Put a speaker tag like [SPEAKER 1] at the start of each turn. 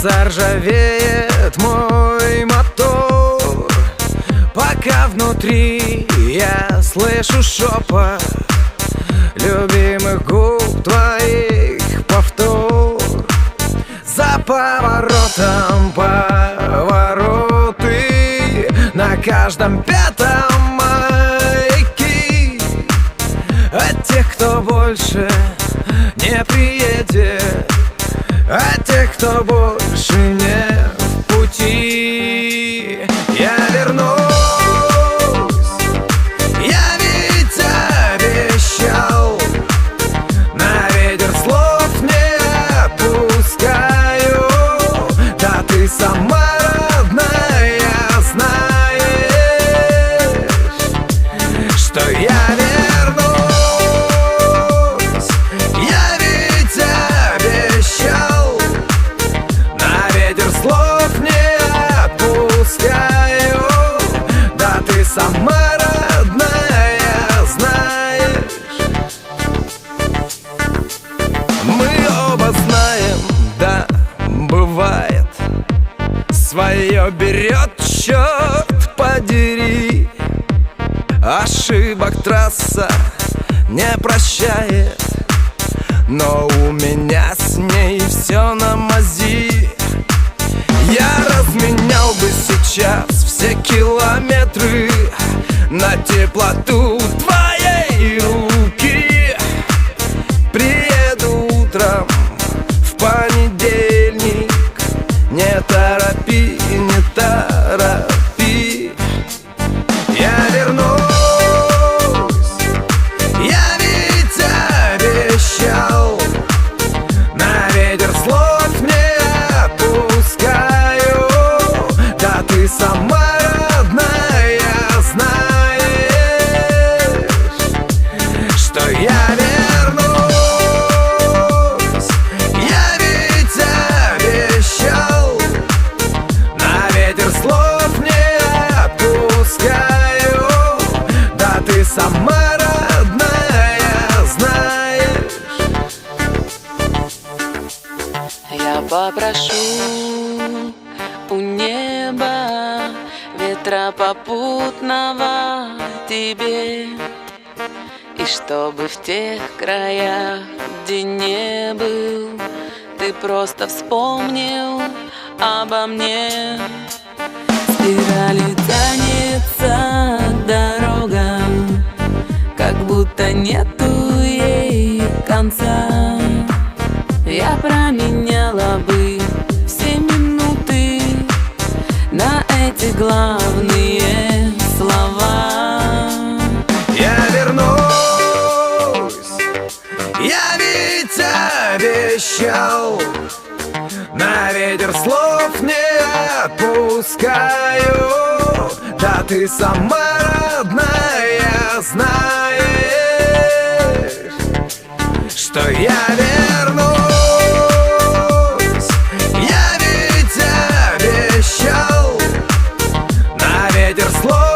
[SPEAKER 1] заржавеет мой мотор. Пока внутри я слышу шепот Любимых губ твоих повтор. За поворотом повороты На каждом пятом маяки От тех, кто больше не приедет От тех, кто больше Свое берет, черт подери. Ошибок трасса не прощает Но у меня с ней все на мази. Я разменял бы сейчас все километры На теплоту
[SPEAKER 2] попрошу у неба ветра попутного тебе И чтобы в тех краях, где не был Ты просто вспомнил обо мне. Спиралью тянется дорога Как будто нету ей конца. Я променяла бы эти главные слова.
[SPEAKER 1] Я вернусь. Я ведь обещал. На ветер слов не отпускаю. Да ты сама родная знаешь Что я вернусь ветер слов